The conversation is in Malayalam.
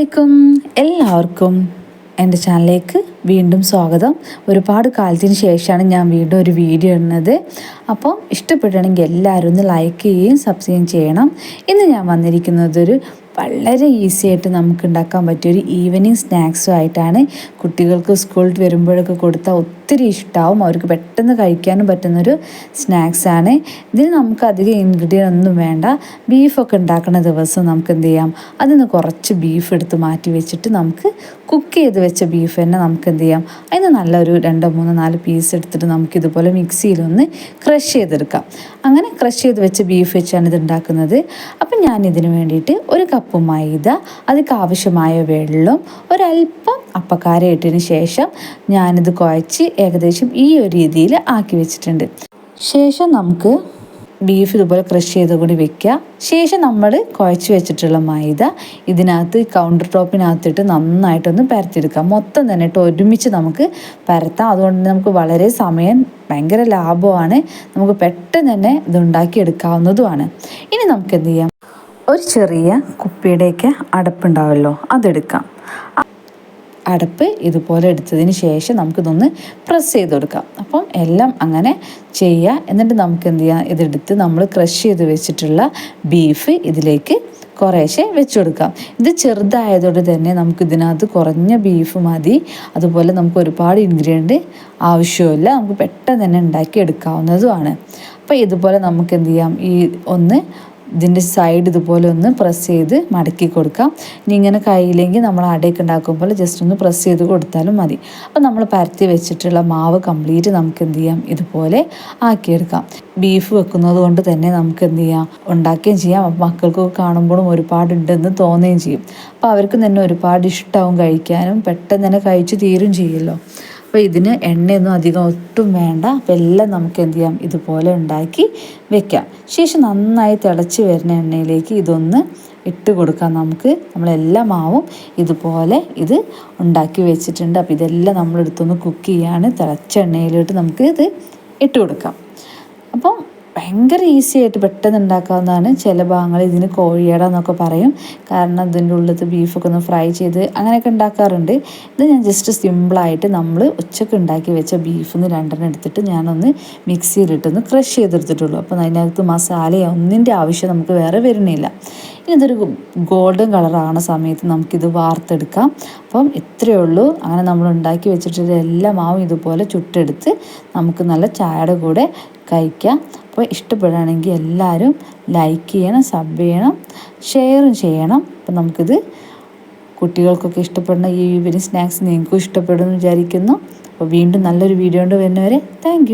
എല്ലാവർക്കും എന്റെ ചാനലിലേക്ക് വീണ്ടും സ്വാഗതം. ഒരുപാട് കാലത്തിന് ശേഷമാണ് ഞാൻ വീണ്ടും ഒരു വീഡിയോ ഇടുന്നത്. അപ്പോൾ ഇഷ്ടപ്പെട്ടുകയാണെങ്കിൽ എല്ലാവരും ഒന്ന് ലൈക്ക് ചെയ്യുകയും സബ്സ്ക്രൈബ് ചെയ്യണം. ഇന്ന് ഞാൻ വന്നിരിക്കുന്നത് ഒരു വളരെ ഈസി ആയിട്ട് നമുക്ക് ഉണ്ടാക്കാൻ പറ്റിയ ഒരു ഈവനിങ് സ്നാക്സും ആയിട്ടാണ് കുട്ടികൾക്ക് സ്കൂളിൽ വരുമ്പോഴൊക്കെ കൊടുത്താൽ ഒത്തിരി ഇഷ്ടമാവും അവർക്ക് പെട്ടെന്ന് കഴിക്കാനും പറ്റുന്നൊരു സ്നാക്സാണ്. ഇതിന് നമുക്ക് അധികം ഇൻഗ്രീഡിയൻ ഒന്നും വേണ്ട. ബീഫൊക്കെ ഉണ്ടാക്കുന്ന ദിവസം നമുക്ക് എന്ത് ചെയ്യാം? അതിന് കുറച്ച് ബീഫ് എടുത്ത് മാറ്റി വെച്ചിട്ട് നമുക്ക് കുക്ക് ചെയ്ത് വെച്ച ബീഫ് തന്നെ നമുക്ക് എന്ത് ചെയ്യാം? അതിന് നല്ലൊരു രണ്ടോ മൂന്നോ നാല് പീസ് എടുത്തിട്ട് നമുക്ക് ഇതുപോലെ മിക്സിയിലൊന്ന് ക്രഷ് ചെയ്തെടുക്കാം. അങ്ങനെ ക്രഷ് ചെയ്ത് വെച്ച ബീഫ് വെച്ചാണ് ഇത് ഉണ്ടാക്കുന്നത്. അപ്പം ഞാൻ ഇതിന് വേണ്ടിയിട്ട് ഒരു കപ്പ് മൈദ അതിക്ക് ആവശ്യമായ വെള്ളം ഒരല്പം അപ്പക്കാര ഇട്ടതിന് ശേഷം ഞാനിത് കുഴച്ച് ഏകദേശം ഈ ഒരു രീതിയിൽ ആക്കി വെച്ചിട്ടുണ്ട്. ശേഷം നമുക്ക് ബീഫ് ഇതുപോലെ ക്രഷ് ചെയ്ത് കൂടി വെക്കുക. ശേഷം നമ്മൾ കുഴച്ച് വെച്ചിട്ടുള്ള മൈദ ഇതിനകത്ത് കൗണ്ടർ ടോപ്പിനകത്തിട്ട് നന്നായിട്ടൊന്ന് പരത്തിയെടുക്കാം മൊത്തം തന്നെ ഒരുമിച്ച് നമുക്ക് പരത്താം. അതുകൊണ്ട് നമുക്ക് വളരെ സമയം ഭയങ്കര ലാഭമാണ്. നമുക്ക് പെട്ടെന്ന് തന്നെ ഇത് ഉണ്ടാക്കിയെടുക്കാവുന്നതുമാണ് ഇനി നമുക്ക് എന്ത് ചെയ്യാം? ഒരു ചെറിയ കുപ്പിയുടെയൊക്കെ അടപ്പുണ്ടാവുമല്ലോ അതെടുക്കാം. അടപ്പ് ഇതുപോലെ എടുത്തതിന് ശേഷം നമുക്കിതൊന്ന് പ്രസ് ചെയ്ത് കൊടുക്കാം. അപ്പം എല്ലാം അങ്ങനെ ചെയ്യുക എന്നിട്ട് നമുക്ക് എന്ത് ചെയ്യാം? ഇതെടുത്ത് നമ്മൾ ക്രഷ് ചെയ്ത് വെച്ചിട്ടുള്ള ബീഫ് ഇതിലേക്ക് കുറേശ്ശെ വെച്ച് കൊടുക്കാം. ഇത് ചെറുതായതുകൊണ്ട് തന്നെ നമുക്ക് ഇതിനകത്ത് കുറഞ്ഞ ബീഫ് മതി. അതുപോലെ നമുക്ക് ഒരുപാട് ഇൻഗ്രീഡിയന്റ് ആവശ്യമില്ല നമുക്ക് പെട്ടെന്ന് തന്നെ ഉണ്ടാക്കി എടുക്കാവുന്നതുമാണ് അപ്പോൾ ഇതുപോലെ നമുക്ക് എന്ത് ചെയ്യാം? ഈ ഒന്ന് ഇതിന്റെ സൈഡ് ഇതുപോലെ ഒന്ന് പ്രസ് ചെയ്ത് മടക്കി കൊടുക്കാം. ഇനി ഇങ്ങനെ കയ്യിലെങ്കിൽ നമ്മൾ അടയൊക്കെ ഉണ്ടാക്കുമ്പോൾ ജസ്റ്റ് ഒന്ന് പ്രസ് ചെയ്ത് കൊടുത്താലും മതി. അപ്പോൾ നമ്മൾ പരത്തി വെച്ചിട്ടുള്ള മാവ് കംപ്ലീറ്റ് നമുക്ക് എന്ത് ചെയ്യാം? ഇതുപോലെ ആക്കിയെടുക്കാം. ബീഫ് വെക്കുന്നത് കൊണ്ട് തന്നെ നമുക്ക് എന്ത് ചെയ്യാം? ഉണ്ടാക്കുകയും ചെയ്യാം. അപ്പോൾ മക്കൾക്കൊക്കെ കാണുമ്പോഴും ഒരുപാടുണ്ടെന്ന് തോന്നുകയും ചെയ്യും. അപ്പോൾ അവർക്ക് തന്നെ ഒരുപാട് ഇഷ്ടമാവും കഴിക്കാനും. പെട്ടെന്ന് തന്നെ കഴിച്ചു തീരും ചെയ്യുമല്ലോ. അപ്പോൾ ഇതിന് എണ്ണയൊന്നും അധികം ഒട്ടും വേണ്ട. അപ്പോൾ എല്ലാം നമുക്ക് എന്ത് ചെയ്യാം? ഇതുപോലെ ഉണ്ടാക്കി വെക്കാം. ശേഷം നന്നായി തിളച്ച് വരുന്ന എണ്ണയിലേക്ക് ഇതൊന്ന് ഇട്ട് കൊടുക്കാം നമുക്ക്. നമ്മളെല്ലാ മാവും ഇതുപോലെ ഇത് ഉണ്ടാക്കി വെച്ചിട്ടുണ്ട്. അപ്പോൾ ഇതെല്ലാം നമ്മളെടുത്തൊന്ന് കുക്ക് ചെയ്യാണ്. തിളച്ച എണ്ണയിലോട്ട് നമുക്ക് ഇത് ഇട്ട് കൊടുക്കാം. അപ്പം ഭയങ്കര ഈസി ആയിട്ട് പെട്ടെന്ന് ഉണ്ടാക്കാവുന്നതാണ്. ചില ഭാഗങ്ങൾ ഇതിന് കോഴിയട എന്നൊക്കെ പറയും. കാരണം ഇതിന്റെ ഉള്ളത് ബീഫൊക്കെ ഒന്ന് ഫ്രൈ ചെയ്ത് അങ്ങനെയൊക്കെ ഉണ്ടാക്കാറുണ്ട്. ഇത് ഞാൻ ജസ്റ്റ് സിമ്പിളായിട്ട് നമ്മൾ ഉച്ചയ്ക്ക് ഉണ്ടാക്കി വെച്ച ബീഫ് ഒന്ന് രണ്ടെണ്ണം എടുത്തിട്ട് ഞാനൊന്ന് മിക്സിയിലിട്ടൊന്ന് ക്രഷ് ചെയ്തെടുത്തിട്ടുള്ളൂ. അപ്പം അതിനകത്ത് മസാലയോ ഒന്നിന്റെ ആവശ്യം നമുക്ക് വേറെ വരുന്നില്ല. ഇനി ഇതൊരു ഗോൾഡൻ കളറാകുന്ന സമയത്ത് നമുക്കിത് വാർത്തെടുക്കാം. അപ്പം ഇത്രയേ ഉള്ളൂ. അങ്ങനെ നമ്മൾ ഉണ്ടാക്കി വെച്ചിട്ടുള്ള എല്ലാ മാവും ഇതുപോലെ ചുട്ടെടുത്ത് നമുക്ക് നല്ല ചായയുടെ കൂടെ കഴിക്കാം. അപ്പോൾ ഇഷ്ടപ്പെടുകയാണെങ്കിൽ എല്ലാവരും ലൈക്ക് ചെയ്യണം സബ് ചെയ്യണം ഷെയറും ചെയ്യണം. അപ്പം നമുക്കിത് കുട്ടികൾക്കൊക്കെ ഇഷ്ടപ്പെടുന്ന ഈ ഈവനിങ് സ്നാക്സ് നിങ്ങൾക്കും ഇഷ്ടപ്പെടുമെന്ന് വിചാരിക്കുന്നു. അപ്പോൾ വീണ്ടും നല്ലൊരു വീഡിയോ കൊണ്ട് വരുന്നവരെ താങ്ക്